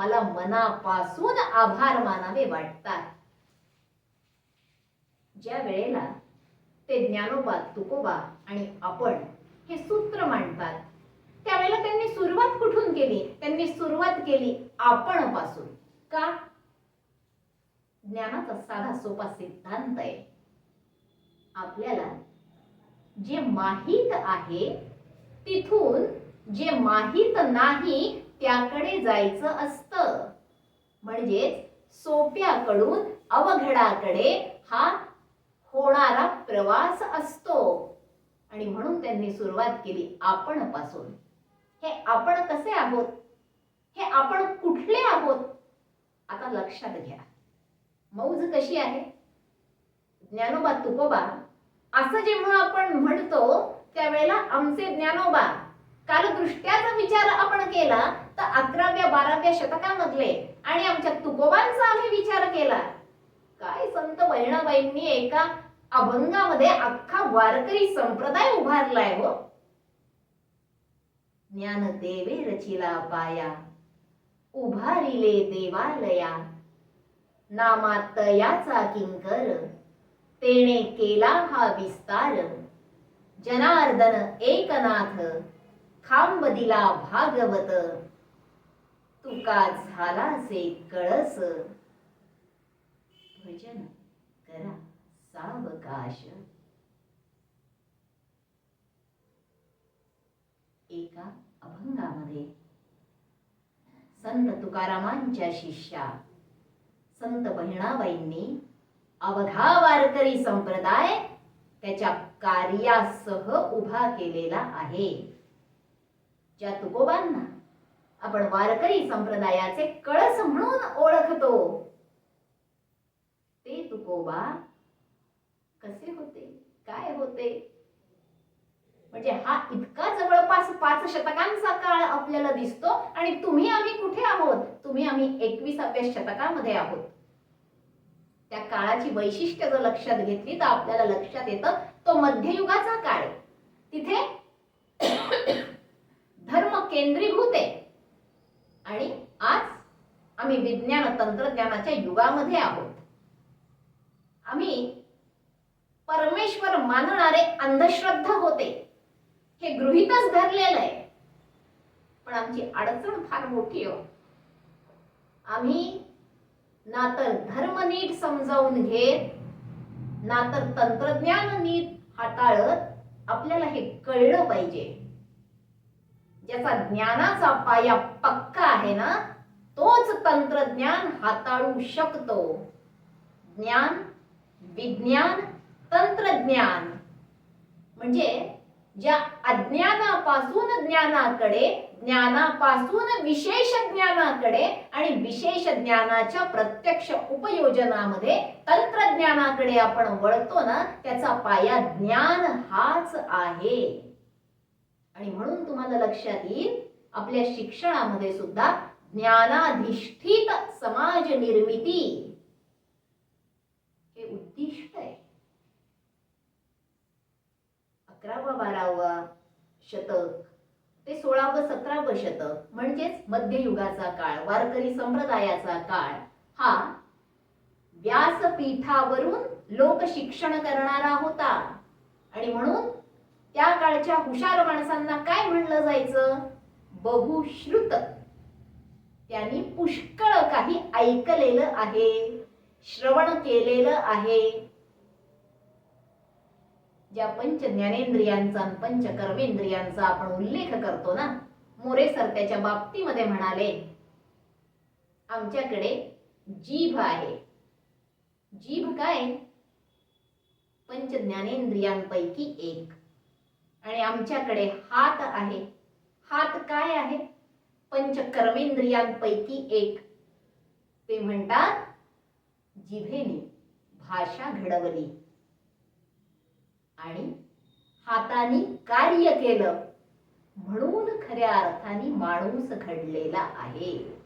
मला मनापासून आभार मानावे वाटतात. ज्या वेळेला ते ज्ञानोबा तुकोबा आणि आपण हे सूत्र मांडतात त्यावेळेला त्यांनी सुरुवात कुठून केली? त्यांनी सुरुवात केली आपण पासून का? ज्ञानाचा साधा सोपा सिद्धांत आहे. आपल्याला जे माहीत आहे तिथून जे माहीत नाही त्याकडे जायचं असतं. म्हणजेच सोप्याकडून अवघडाकडे हा होणारा प्रवास असतो. आणि म्हणून त्यांनी सुरुवात केली आपण पासून हे आपण कसे आहोत? हे आपण कुठले आहोत? आता लक्षात घ्या. मौज कशी आहे? ज्ञानोबा तुकोबा असं जेव्हा आपण म्हणतो त्यावेळेला आमचे ज्ञानोबा कालदृष्ट्याचा विचार आपण केला तर अकराव्या बाराव्या शतकामधले आणि आमच्या तुकोबांचा आम्ही विचार केला. काय संत बहिणाबाईंनी एका अभंगामध्ये अख्खा वारकरी संप्रदाय उभारलाय हो. ज्ञान देवे रचिला पाया उभारिले देवालया नामात याचा किंकर तेने केला हा विस्तार. जनार्दन एकनाथ खांबदिला भागवत. तुका झालासे कळस. भजन करा सावकाश. एका अभंगामध्ये संत तुकारामांच्या शिष्या संत बहिणाबाईंनी अवघा वारकरी संप्रदाय त्याच्या कार्यासह उभा केलेला आहे. ज्या तुकोबांना आपण वारकरी संप्रदायाचे कळस म्हणून ओळखतो ते तुकोबा कसे होते? काय होते? म्हणजे हा इतका जवळपास पाच शतकांचा काळ आपल्याला दिसतो आणि तुम्ही आम्ही कुठे आहोत? तुम्ही आम्ही एकविसाव्या शतकामध्ये आहोत. त्या काळाची वैशिष्ट्य जर लक्षात घेतली तर आपल्याला लक्षात येतं तो मध्ययुगाचा काळ. तिथे केंद्रीभूत आहे आणि आज आम्ही विज्ञान तंत्रज्ञानाच्या युगामध्ये आहोत. आम्ही परमेश्वर मानणारे अंधश्रद्धा होते. हे गृहीतच धरलेलं आहे. पण आमची अडचण फार मोठी हो. आम्ही ना तर धर्म नीट समजावून घेत ना तर तंत्रज्ञान नीट हाताळत आपल्याला हे कळलं पाहिजे. ज्याचा ज्ञानाचा पाया पक्का आहे ना तोच तंत्रज्ञान हाताळू शकतो. ज्ञान विज्ञान तंत्रज्ञान. म्हणजे ज्या अज्ञानापासून ज्ञानाकडे ज्ञानापासून विशेष ज्ञानाकडे आणि विशेष ज्ञानाच्या प्रत्यक्ष उपयोजनामध्ये तंत्रज्ञानाकडे आपण वळतो ना त्याचा पाया ज्ञान हाच आहे. आणि म्हणून तुम्हाला लक्षात येईल आपल्या शिक्षणामध्ये सुद्धा ज्ञानाधिष्ठित समाज निर्मिती हे उद्दिष्ट आहे. अकरावा बारावा शतक ते सोळावं सतरावं शतक म्हणजेच मध्ययुगाचा काळ वारकरी संप्रदायाचा काळ. हा व्यासपीठावरून लोक शिक्षण करणारा होता. आणि म्हणून त्या काळच्या हुशार माणसांना काय म्हणलं जायचं? बहुश्रुत. त्यांनी पुष्कळ काही ऐकलेलं आहे श्रवण केलेलं आहे. ज्या पंच ज्ञानेंद्रियांचा आणि पंच कर्मेंद्रियांचा आपण उल्लेख करतो ना मोरे सर त्याच्या बाबतीमध्ये म्हणाले आमच्याकडे जीभ आहे. जीभ काय? पंच ज्ञानेंद्रियांपैकी एक. आणि आमच्याकडे हात आहे. हात काय आहे? पंच कर्मेंद्रियांपैकी एक. ते म्हणतात जिभेने भाषा घडवली. आणि हाताने कार्य केलं. म्हणून खऱ्या अर्थाने माणूस घडलेला आहे.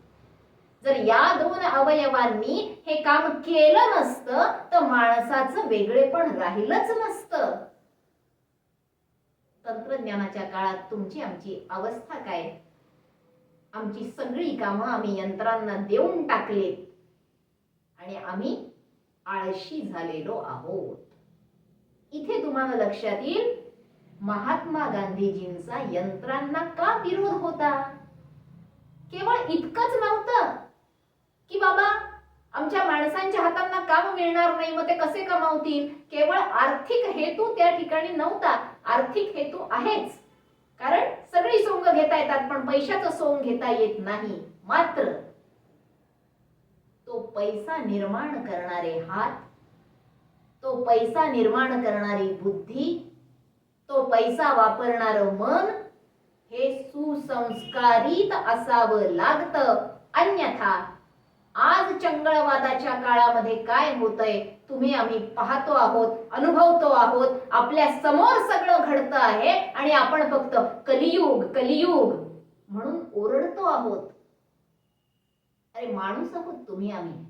जर या दोन अवयवांनी हे काम केलं नसतं तर माणसाचं वेगळेपण राहिलंच नसतं. तंत्रज्ञानाच्या काळात तुमची आमची अवस्था काय? आमची सगळी कामं आम्ही यंत्रांना देऊन टाकलेत. आणि आम्ही आळशी झालेलो आहोत. इथे तुम्हाला लक्षात येईल महात्मा गांधीजींचा यंत्रांना का विरोध होता? केवळ इतकंच नव्हतं की बाबा आमच्या माणसांच्या हातांना काम मिळणार नाही मग ते कसे कमावतील? केवळ आर्थिक हेतू त्या ठिकाणी नव्हता. आर्थिक हेतू आहेच. कारण सगळी सोंग घेता येतात पण पैशाचं सोंग घेता येत नाही. मात्र तो पैसा निर्माण करणारे हात तो पैसा निर्माण करणारी बुद्धी तो पैसा वापरणार मन हे सुसंस्कारित असावं लागतं. अन्यथा आज चंगळवादाच्या काळामध्ये काय होतंय? तुम्ही आम्ही पाहतो आहोत अनुभवतो आहोत. आपल्यासमोर सगळं घडतं आहे आणि आपण फक्त कलियुग कलियुग म्हणून ओरडतो आहोत. अरे माणूस आहोत तुम्ही आम्ही.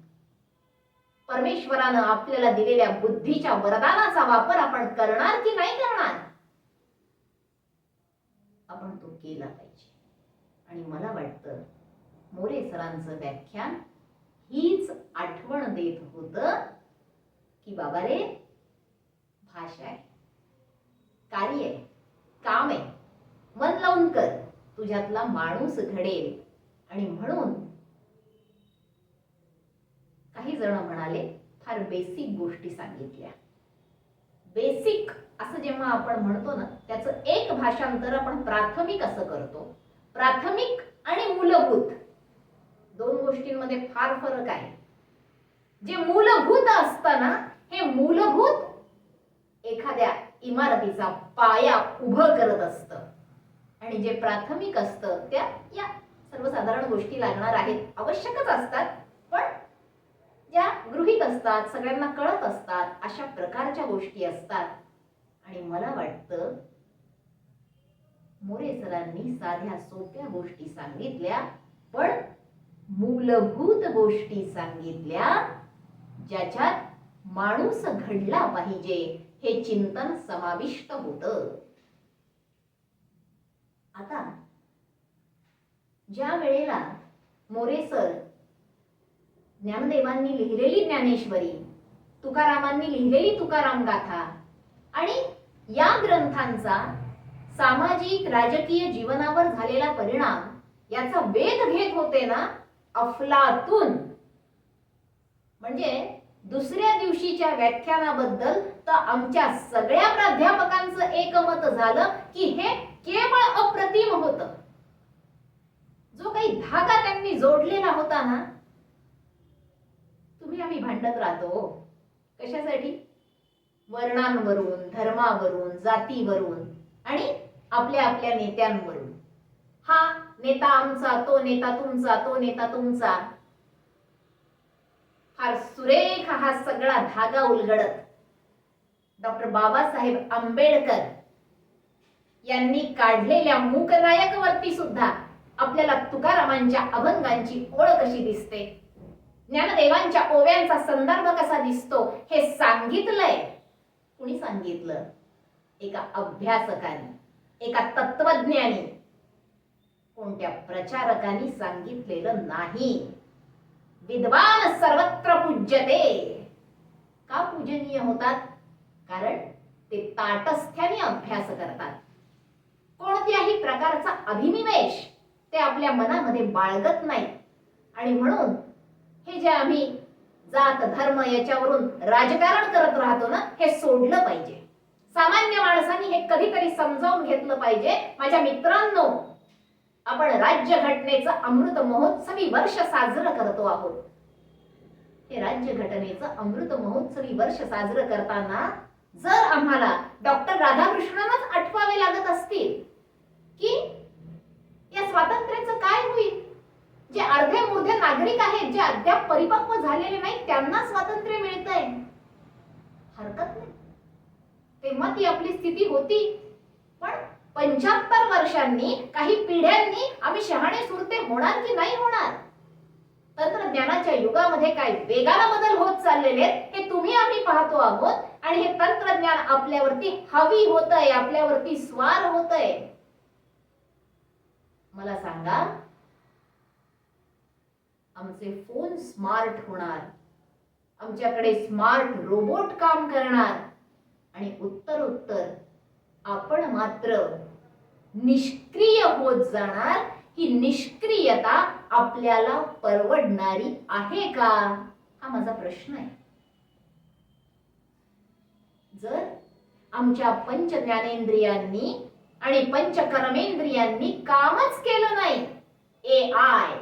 परमेश्वरानं आपल्याला दिलेल्या बुद्धीच्या वरदानाचा वापर आपण करणार की नाही करणार? आपण तो केला पाहिजे. आणि मला वाटतं मोरे सरांचं व्याख्यान हीच आठवण देत होत की बाबा रे भाषा आहे कार्य आहे काम आहे. मन लावून कर तुझ्यातला माणूस घडेल. आणि म्हणून काही जण म्हणाले फार बेसिक गोष्टी सांगितल्या. बेसिक असं जेव्हा आपण म्हणतो ना त्याचं एक भाषांतर आपण प्राथमिक असं करतो. प्राथमिक गोष्टींमध्ये फार फरक आहे. जे मूलभूत असतं ना हे मूलभूत एखाद्या इमारतीचा पाया उभं करत असतं. आणि जे प्राथमिक असतं त्या या सर्वसाधारण गोष्टी लागणार आहेत. आवश्यकच असतात पण ज्या गृहीत असतात सगळ्यांना कळत असतात अशा प्रकारच्या गोष्टी असतात. आणि मला वाटतं मोरे सरांनी साध्या सोप्या गोष्टी सांगितल्या पण मूलभूत गोष्टी सांगितल्या ज्याच्यात माणूस घडला पाहिजे हे चिंतन समाविष्ट होत. आता ज्या वेळेला मोरे सर ज्ञानदेवांनी लिहिलेली ज्ञानेश्वरी तुकारामांनी लिहिलेली तुकाराम गाथा आणि या ग्रंथांचा सामाजिक राजकीय जीवनावर झालेला परिणाम याचा वेध घेत होते ना अफलातून. म्हणजे दुसऱ्या दिवशीच्या व्याख्यानाबद्दल तर आमच्या सगळ्या प्राध्यापकांचं एकमत झालं की हे केवळ अप्रतिम होत. जो काही धागा त्यांनी जोडलेला होता ना तुम्ही आम्ही भांडत राहतो. कशासाठी? वर्णांवरून धर्मावरून जातीवरून आणि आपल्या आपल्या नेत्यांवरून. हा नेता आमचा तो नेता तुमचा तो नेता तुमचा. फार सुरेख हा सगळा धागा उलगडत. डॉक्टर बाबासाहेब आंबेडकर यांनी काढलेल्या मूकनायकवरती सुद्धा आपल्याला तुकारामांच्या अभंगांची ओळख कशी दिसते? ज्ञानदेवांच्या ओव्यांचा संदर्भ कसा दिसतो हे सांगितलंय. कुणी सांगितलं? एका अभ्यासकाने एका तत्वज्ञानी. कोणत्या प्रचारकांनी सांगितलेलं नाही? विद्वान सर्वत्र पूज्यते. का पूजनीय होतात? कारण ते ताटस्थ्याने अभ्यास करतात. कोणत्याही प्रकारचा अभिनिवेश ते आपल्या मनामध्ये बाळगत नाही. आणि म्हणून हे जे आम्ही जात धर्म याच्यावरून राजकारण करत राहतो ना हे सोडलं पाहिजे. सामान्य माणसांनी हे कधीतरी समजावून घेतलं पाहिजे. माझ्या मित्रांनो आपण राज्य घटनेचं अमृत महोत्सवी वर्ष साजरं करतो आहोत. हे राज्य घटनेचं अमृत महोत्सवी वर्ष साजरं करताना जर आम्हाला डॉक्टर राधाकृष्णनच आठवावे लागत असतील की या स्वातंत्र्याचं काय होईल? जे अर्धे मोठे नागरिक आहेत जे अद्याप परिपक्व झालेले नाही त्यांना स्वातंत्र्य मिळतंय. हरकत नाही. तेव्हा ती आपली स्थिती होती पण पंच्याहत्तर वर्षांनी काही पिढ्यांनी आम्ही शहाणे सुरते होणार की नाही होणार? तंत्रज्ञानाच्या युगामध्ये काय वेगाला बदल होत चाललेले आहेत हे तुम्ही आम्ही पाहतो आहोत. आणि हे तंत्रज्ञान आपल्यावरती हवी होत आहे आपल्यावरती स्वार होत आहे मला सांगा आमचे फोन स्मार्ट होणार आमच्याकडे स्मार्ट रोबोट काम करणार. आणि उत्तर उत्तर आपण मात्र निष्क्रिय होत जाणार ही निष्क्रियता आपल्याला परवडणारी आहे का? हा माझा प्रश्न आहे. जर आमच्या पंच ज्ञानेंद्रियांनी आणि पंच कर्मेंद्रियांनी कामच केलं नाही ए आय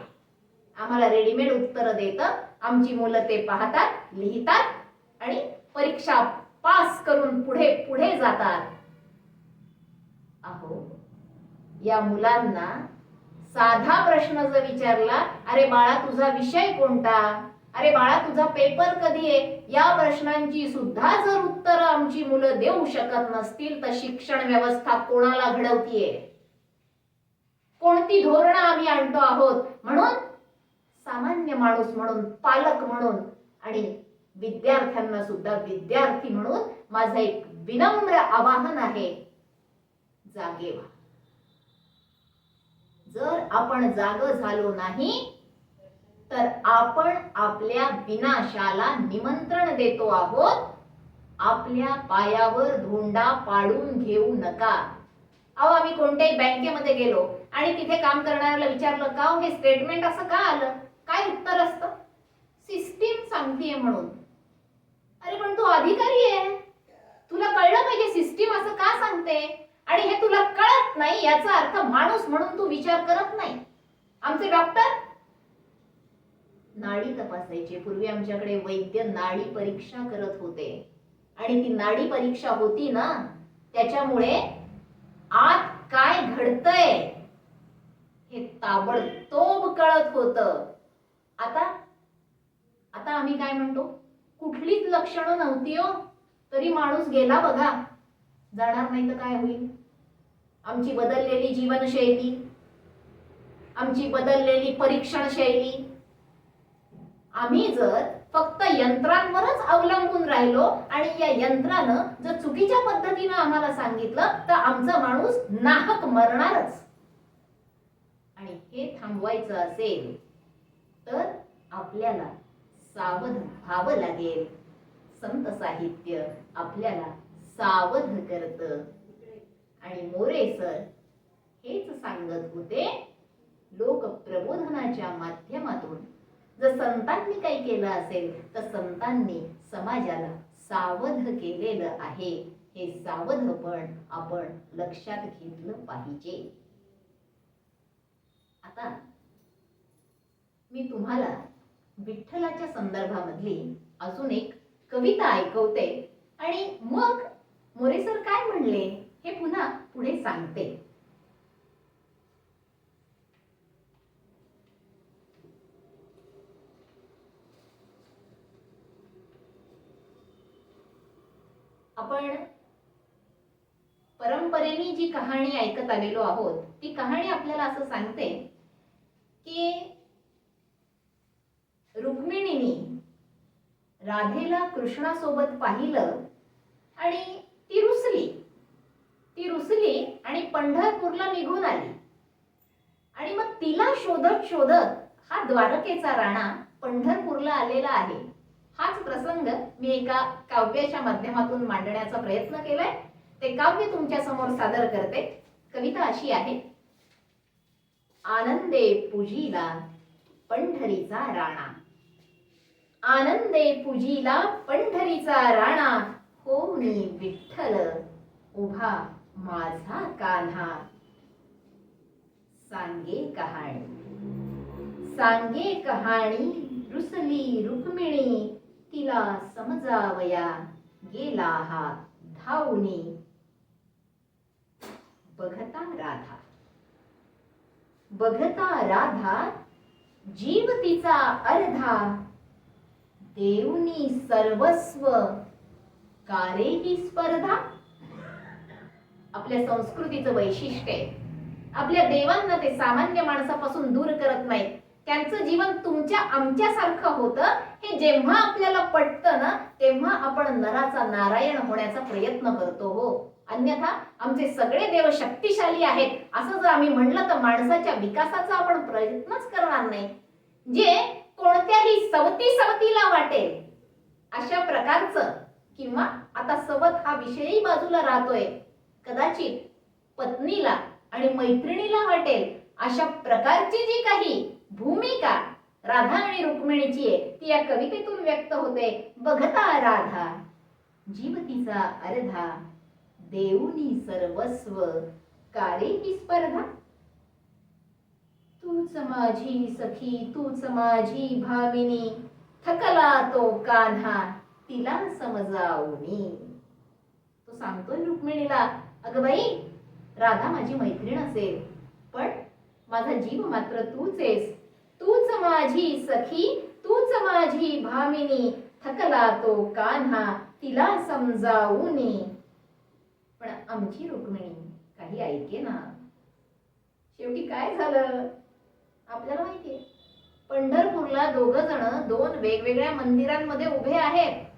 आम्हाला रेडीमेड उत्तर देतं आमची मुलं ते पाहतात लिहितात आणि परीक्षा पास करून पुढे पुढे जातात. अहो या मुलांना साधा प्रश्न जर विचारला अरे बाळा तुझा विषय कोणता? अरे बाळा तुझा पेपर कधी आहे? या प्रश्नांची सुद्धा जर उत्तर आमची मुलं देऊ शकत नसतील तर शिक्षण व्यवस्था कोणाला घडवतीये? कोणती धोरणं आम्ही आणतो आहोत? म्हणून सामान्य माणूस म्हणून पालक म्हणून आणि विद्यार्थ्यांना सुद्धा विद्यार्थी म्हणून माझं एक विनम्र आवाहन आहे. जागे व्हा जर आपण जाग झालो नाही तर आपण आपल्या विनाशाला निमंत्रण देतो आहोत. आपल्या पायावर धोंडा पाडून घेऊ नका. अहो आम्ही कोणत्याही बँकेमध्ये गेलो आणि तिथे काम करणाऱ्याला विचारलं का हो, हे स्टेटमेंट असं का आलं? काय उत्तर असतं? सिस्टीम सांगतीये म्हणून. अरे पण तू अधिकारी आहे. तुला कळलं पाहिजे सिस्टीम असं का सांगते? आणि हे तुला कळत नाही याचा अर्थ माणूस म्हणून तू विचार करत नाही. आमचे डॉक्टर नाडी तपासायचे. पूर्वी आमच्याकडे वैद्य नाडी परीक्षा करत होते. आणि ती नाडी परीक्षा होती ना त्याच्यामुळे आत काय घडतंय हे ताबडतोब कळत होत. आता आता आम्ही काय म्हणतो? कुठलीच लक्षणं नव्हती हो. तरी माणूस गेला बघा. जाणार नाही तर काय होईल? आमची बदललेली जीवनशैली आमची बदललेली परीक्षण शैली आम्ही जर फक्त यंत्रांवरच अवलंबून राहिलो आणि या यंत्रानं जर चुकीच्या पद्धतीनं आम्हाला सांगितलं तर आमचा माणूस नाहक मरणारच. आणि हे थांबवायचं असेल तर आपल्याला सावध व्हावं लागेल. संत साहित्य आपल्याला सावध करतं. आणि मोरे सर हेच सांगत होते लोक प्रबोधनाच्या माध्यमातून. जर संतांनी काही केलं असेल तर संतांनी समाजाला सावध केलेलं आहे. हे सावधपण आपण लक्षात घेतलं पाहिजे. आता मी तुम्हाला विठ्ठलाच्या संदर्भामधली अजून एक कविता ऐकवते. आणि मग मोरेसर काय म्हणले? हे पुन्हा पुढे सांगते. आपण परंपरेने जी कहाणी ऐकत आलेलो आहोत ती कहाणी आपल्याला असं सांगते की रुक्मिणीनी राधेला कृष्णासोबत पाहिलं आणि ती रुसली. ती रुसली आणि पंढरपूरला निघून आली. आणि मग तिला शोधत शोधत हा द्वारकेचा राणा पंढरपूरला आलेला आहे. हाच प्रसंग मी एका काव्याच्या माध्यमातून मांडण्याचा प्रयत्न केलाय. ते काव्य तुमच्यासमोर सादर करते. कविता अशी आहे. आनंदे पूजीला पंढरीचा राणा. आनंदे पूजीला पंढरीचा राणा. होनी विठ्ठल उभा माझा कान्हा. सांगे कहाणी. सांगे कहाणी रुसली रुक्मिणी तिला समजावया गेला हा धावणी. बघता राधा. बघता राधा जीव तिचा अर्धा. देवनी सर्वस्व कारेही स्पर्धा? आपल्या संस्कृतीचं वैशिष्ट्य आहे. आपल्या देवांना ते सामान्य माणसापासून दूर करत नाही. त्यांचं जीवन तुमच्या आमच्यासारखं होतं. हे जेव्हा आपल्याला पटतं ना तेव्हा आपण नराचा नारायण होण्याचा प्रयत्न करतो हो. अन्यथा आमचे सगळे देव शक्तिशाली आहेत. असं जर आम्ही म्हणलं तर माणसाच्या विकासाचा आपण प्रयत्नच करणार नाही. जे कोणत्याही सवती सवतीला वाटेल अशा प्रकारचं किंवा आता सवत हा विषयही बाजूला राहतोय. कदाचित पत्नीला आणि मैत्रिणीला वाटेल अशा प्रकारची जी काही भूमिका राधा आणि रुक्मिणीची आहे ती या कवितेतून व्यक्त होते. बघता राधा जीव तिचा अर्धा देऊनी सर्वस्व कारे ही स्पर्धा. तूच माझी सखी तूच माझी भामिनी थकला तो कान्हा तिला समजावणी तो सांगतोय रुक्मिणीला अगं बाई राधा माझी मैत्रीण असेल पण माझा जीव मात्र तूच आहेस. तूच माझी सखी तूच माझी भामिनी थकला तो कान्हा तिला समजावून. पण आमची रुक्मिणी काही ऐके ना. शेवटी काय झालं? आपल्याला माहितीये पंढरपूरला दोघ जण दोन वेगवेगळ्या मंदिरांमध्ये उभे आहेत.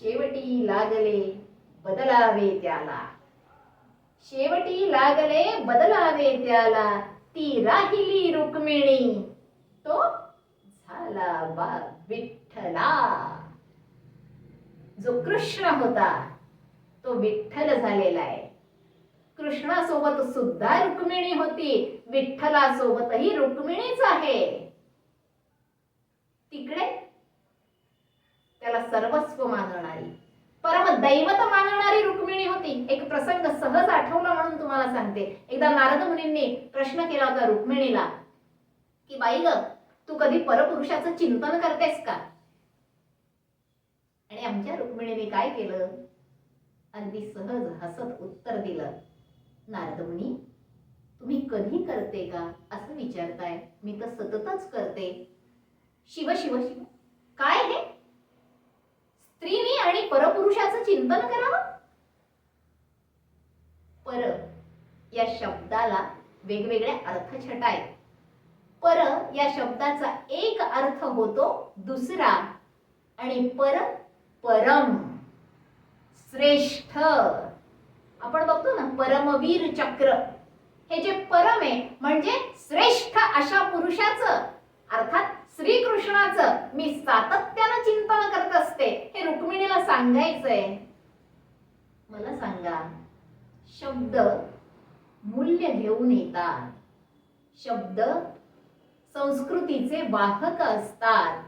शेवटी लागले बदलावे त्याला. शेवटी लागले बदलावे त्याला. ती राहिली रुक्मिणी. तो झाला बा विठ्ठला. जो कृष्ण होता तो विठ्ठल झालेला आहे. कृष्णासोबत सुद्धा रुक्मिणी होती. विठ्ठलासोबतही रुक्मिणीच आहे. तिकडे त्याला सर्वस्व मानणारी. परम दैवत मानणारी रुक्मिणी होती. एक प्रसंग सहज आठवला म्हणून तुम्हाला सांगते. एकदा नारद मुनींनी प्रश्न केला होता रुक्मिणीला की बाई ग तू कधी परपुरुषाचं चिंतन करतेस का? आणि आमच्या रुक्मिणीने काय केलं? अगदी सहज हसत उत्तर दिलं. नारद मुनी तुम्ही कधी करते का असं विचारताय? मी तर सततच करते. शिव शिव शिव. काय हे? स्त्रीने आणि परपुरुषाचं चिंतन करावं? पर या शब्दाला वेगवेगळे अर्थछटा आहेत. पर या शब्दाचा एक अर्थ होतो दुसरा आणि पर परम श्रेष्ठ. आपण बघतो ना परमवीर चक्र. हे जे परम आहे म्हणजे श्रेष्ठ अशा पुरुषाचं अर्थात श्रीकृष्णाचं मी सातत्यानं चिंतन करत असते हे रुक्मिणीला सांगायचंय. मला सांगा शब्द मूल्य घेऊन येतात. शब्द संस्कृतीचे वाहक असतात.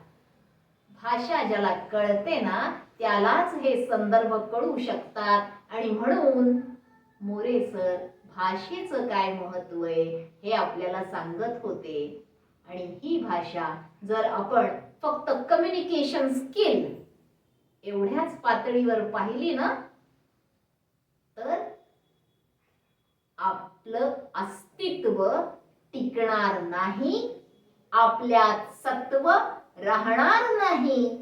भाषा ज्याला कळते ना त्यालाच हे संदर्भ कळू शकतात. आणि म्हणून मोरे सर भाषेचं काय महत्त्व आहे हे आपल्याला सांगत होते. आणि ही भाषा जर आपण फक्त कम्युनिकेशन स्किल एवढ्याच पातळीवर पाहिली ना तर आपलं अस्तित्व टिकणार नाही आपल्यात सत्व राहणार नाही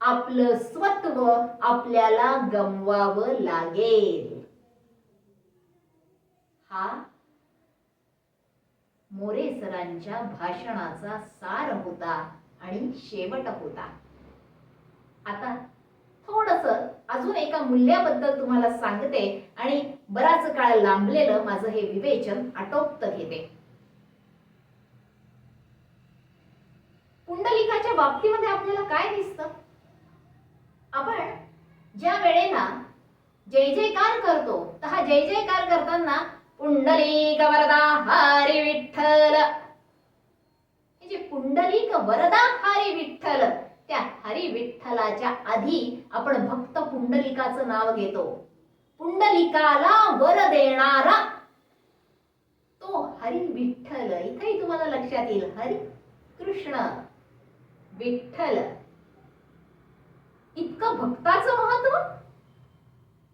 आपलं स्वत्व आपल्याला गमवावं लागेल. हा मोरे सरांच्या भाषणाचा सार होता आणि शेवट होता. आता थोडस अजून एका मूल्याबद्दल तुम्हाला सांगते आणि बराच काळ लांबलेलं माझं हे विवेचन आटोपत घेते. पुंडलिकाच्या बाबतीमध्ये आपल्याला काय दिसतं? आपण ज्या वेळेला जय जयकार करतो तर हा जय जयकार करताना पुंडलीक वरदा हरि विठ्ठल. हे जे पुंडलिक वरदा हरी विठ्ठल त्या हरी विठ्ठलाच्या आधी आपण भक्त पुंडलिकाचं नाव घेतो. पुंडलिकाला वर देणारा तो हरी विठ्ठल. इथेही तुम्हाला लक्षात येईल हरी कृष्ण विठ्ठल. इतकं भक्ताचं महत्त्व?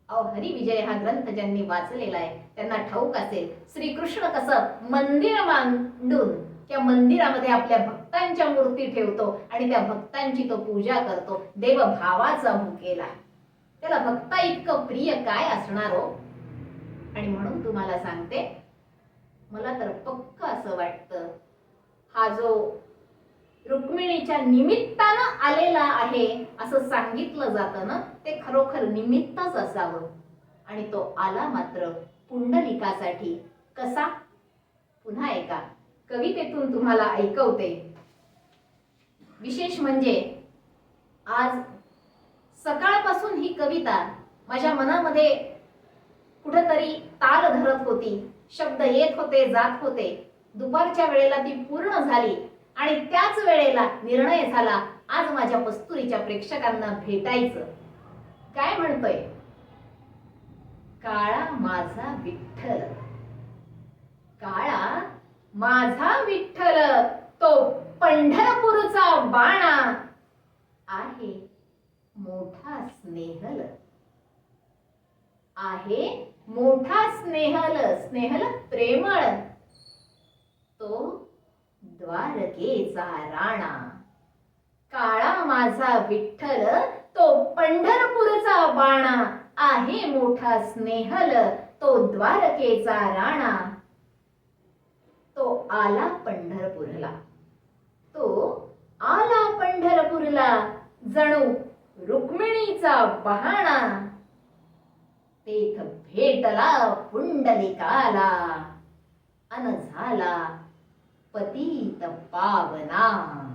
अहो हरिविजय हा ग्रंथ ज्यांनी वाचलेला आहे त्यांना ठाऊक असेल श्रीकृष्ण कसं मंदिर मांडून त्या मंदिरामध्ये आपल्या भक्तांच्या मूर्ती ठेवतो आणि त्या भक्तांची तो पूजा करतो. देव भावाचा भुकेला त्याला भक्ता इतकं प्रिय काय असणार हो? आणि म्हणून तुम्हाला सांगते मला तर पक्क असं वाटतं हा जो रुक्मिणीच्या निमित्तानं आलेला आहे असं सांगितलं जातं ना ते खरोखर निमित्तच असावं. आणि तो आला मात्र पुंडलिकासाठी. कसा? पुन्हा ऐका कवितेतून तुम्हाला ऐकवते. विशेष म्हणजे आज सकाळपासून ही कविता माझ्या मनामध्ये कुठंतरी ताल धरत होती. शब्द येत होते जात होते. दुपारच्या वेळेला ती पूर्ण झाली आणि त्याच वेळेला निर्णय झाला आज माझ्या मस्तुरीच्या प्रेक्षकांना भेटायचं. काय म्हणतोय? काळा माझा विठ्ठल. काळा माझा विठ्ठल तो पंढरपूरचा बाणा आहे मोठा स्नेहल. आहे मोठा स्नेहल स्नेहल प्रेमळ. तो द्वारकेचा राणा. काळा माझा विठ्ठल तो पंढरपूरचा बाणा. आहे मोठा स्नेहल तो द्वारकेचा राणा. तो आला पंढरपूरला. तो आला पंढरपूरला जणू रुक्मिणीचा बहाणा. तेथ भेटला पुंडलिकाला. अन झाला पतीत पावना.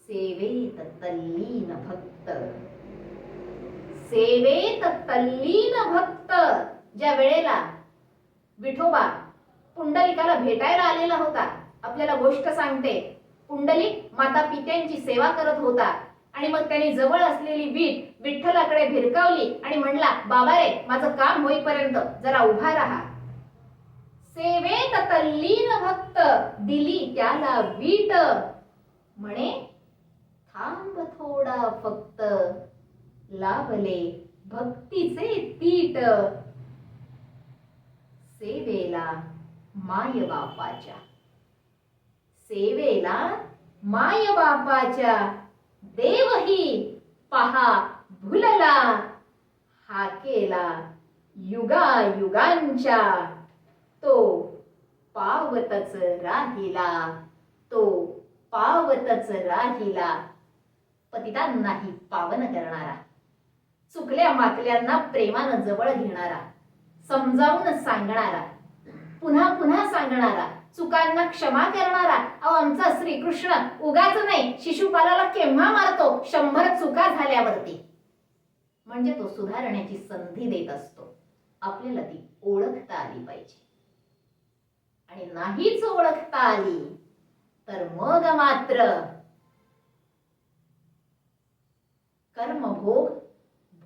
सेवेत तल्लीन भक्त. सेवेत तल्लीन भक्त. ज्या वेळेला विठोबा पुंडलिकाला भेटायला आलेला होता आपल्याला गोष्ट सांगते. पुंडलिक माता पित्यांची सेवा करत होता आणि मग त्याने जवळ असलेली वीट विठ्ठलाकडे भिरकावली आणि म्हणला बाबा रे माझं काम होईपर्यंत जरा उभा राहा. सेवेत तल्लीन भक्त दिली त्याला वीट. म्हणे थांब थोडा फक्त. लाभले भक्तीचे तीट सेवेला माय बापाच्या सेवेला माय बापाच्या देवही पहा भुलला. हाकेला युगा युगांच्या तो पावतच राहिला. तो पावतच राहिला. पतितांनाही पावन करणारा. चुकल्या माकल्यांना प्रेमानं जवळ घेणारा समजावून सांगणारा पुन्हा पुन्हा सांगणारा चुकांना क्षमा करणारा अहो आमचा श्रीकृष्ण उगाच नाही शिशुपालाला केव्हा मारतो शंभर चुका झाल्यावरती. म्हणजे तो सुधारण्याची संधी देत असतो. आपल्याला ती ओळखता आली पाहिजे. आणि नाहीच ओळखता आली तर मग मात्र कर्मभोग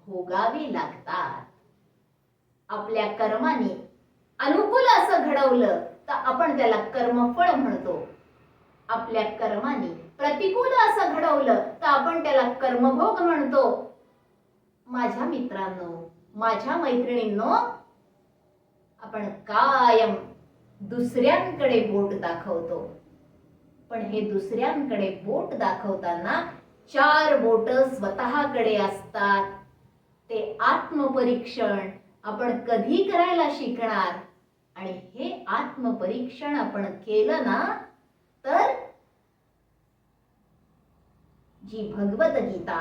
भोगावी लागतात. आपल्या कर्माने अनुकूल असं घडवलं तर आपण त्याला कर्मफळ म्हणतो. आपल्या कर्माने प्रतिकूल असं घडवलं तर आपण त्याला कर्मभोग म्हणतो. माझ्या मित्रांनो माझ्या मैत्रिणींनो आपण कायम दुसऱ्यांकडे बोट दाखवतो. पण हे दुसऱ्यांकडे बोट दाखवताना चार बोट स्वतःकडे असतात. ते आत्मपरीक्षण आपण कधी करायला शिकणार? आणि हे आत्मपरीक्षण आपण केलं ना तर जी भगवत गीता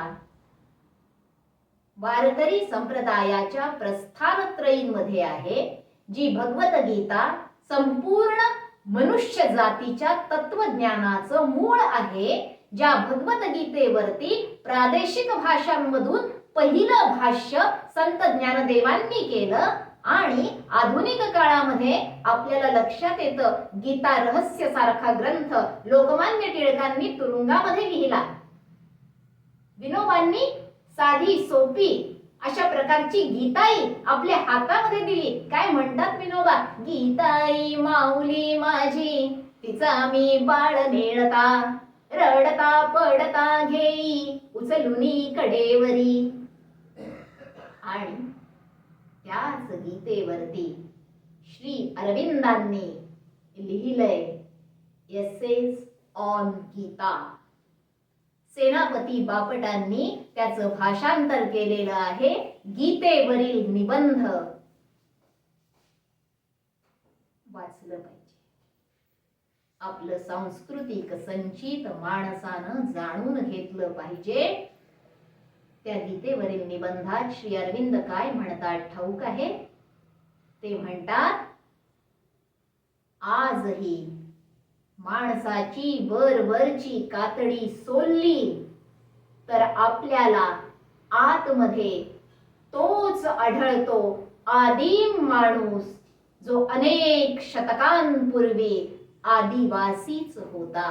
वारकरी संप्रदायाच्या प्रस्थानत्रयींमध्ये आहे जी भगवत गीता संपूर्ण मनुष्य जातीच्या तत्वज्ञानाचं मूळ आहे ज्या भगवत गीतेवरती प्रादेशिक भाषांमधून पहिलं भाष्य संत ज्ञानदेवांनी केलं आणि आधुनिक काळामध्ये आपल्याला लक्षात येतं गीता रहस्य सारखा ग्रंथ लोकमान्य टिळकांनी तुरुंगामध्ये लिहिला. विनोबांनी साधी सोपी अशा प्रकारची गीताई आपल्या हातामध्ये दिली. काय म्हणतात विनोबा? गीताई माऊली माझी तिचा मी बाळ नेळता रडता पडता घेई उचलुनी कडेवरी आणि त्याच गीतेवरती श्री अरविंदांनी लिहिलंय एसेस ऑन गीता. सेनापती बापटांनी त्याचं भाषांतर केलेलं आहे गीतेवरील निबंध. वाचलं पाहिजे. आपलं सांस्कृतिक संचित माणसानं जाणून घेतलं पाहिजे. त्या गीतेवरील निबंधात श्री अरविंद काय म्हणतात? ठाऊक आहे. ते म्हणतात आजही माणसाची वरवरची कातडी सोलली तर आपल्याला आतमध्ये तोच आढळतो आदिम माणूस जो अनेक शतकांपूर्वी आदिवासीच होता.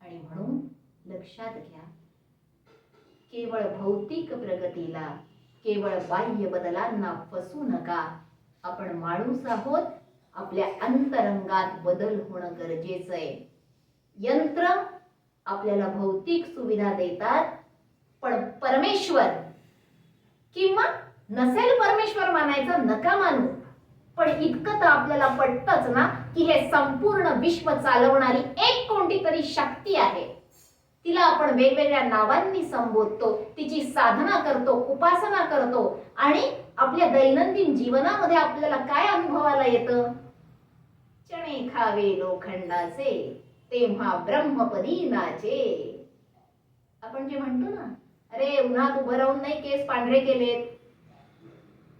आणि म्हणून लक्षात घ्या केवळ भौतिक प्रगतीला केवळ बाह्य बदलांना फसू नका. आपण माणूस आहोत आपल्या अंतरंगात बदल होणं गरजेचं आहे. यंत्र आपल्याला भौतिक सुविधा देतात पण परमेश्वर किंवा नसेल परमेश्वर मानायचं नका मानू. पण इतकं तर आपल्याला पटतच ना की हे संपूर्ण विश्व चालवणारी एक कोणती तरी शक्ती आहे. तिला आपण वेगवेगळ्या नावांनी संबोधतो. तिची साधना करतो उपासना करतो. आणि आपल्या दैनंदिन जीवनामध्ये आपल्याला काय अनुभवाला येतं? चणे खावे लोखंडाचे तेव्हा ब्रह्मपदी नाचे. आपण जे म्हणतो ना अरे उन्हात उभं राहून नाही केस पांढरे केलेत.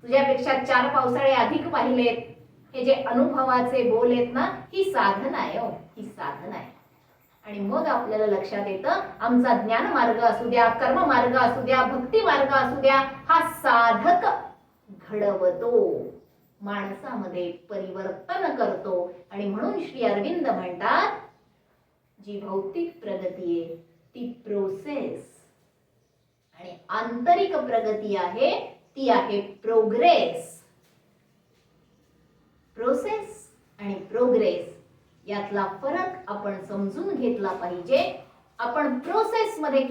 तुझ्यापेक्षा चार पावसाळे अधिक पाहिलेत. हे जे अनुभवाचे बोल आहेत ना ही साधना आहे हो ही साधना आहे. आणि मग आपल्याला लक्षात येतं आमचा ज्ञान मार्ग असू द्या कर्म मार्ग असू द्या भक्ती मार्ग असू द्या हा साधक घडवतो. माणसामध्ये परिवर्तन करतो. आणि म्हणून श्री अरविंद म्हणतात जी भौतिक प्रगती आहे ती प्रोसेस आणि आंतरिक प्रगती आहे ती आहे प्रोग्रेस प्रोसेस आणि प्रोग्रेस यातला फरक आपण समजून घेतला पाहिजे. आपण प्रोसेस मध्ये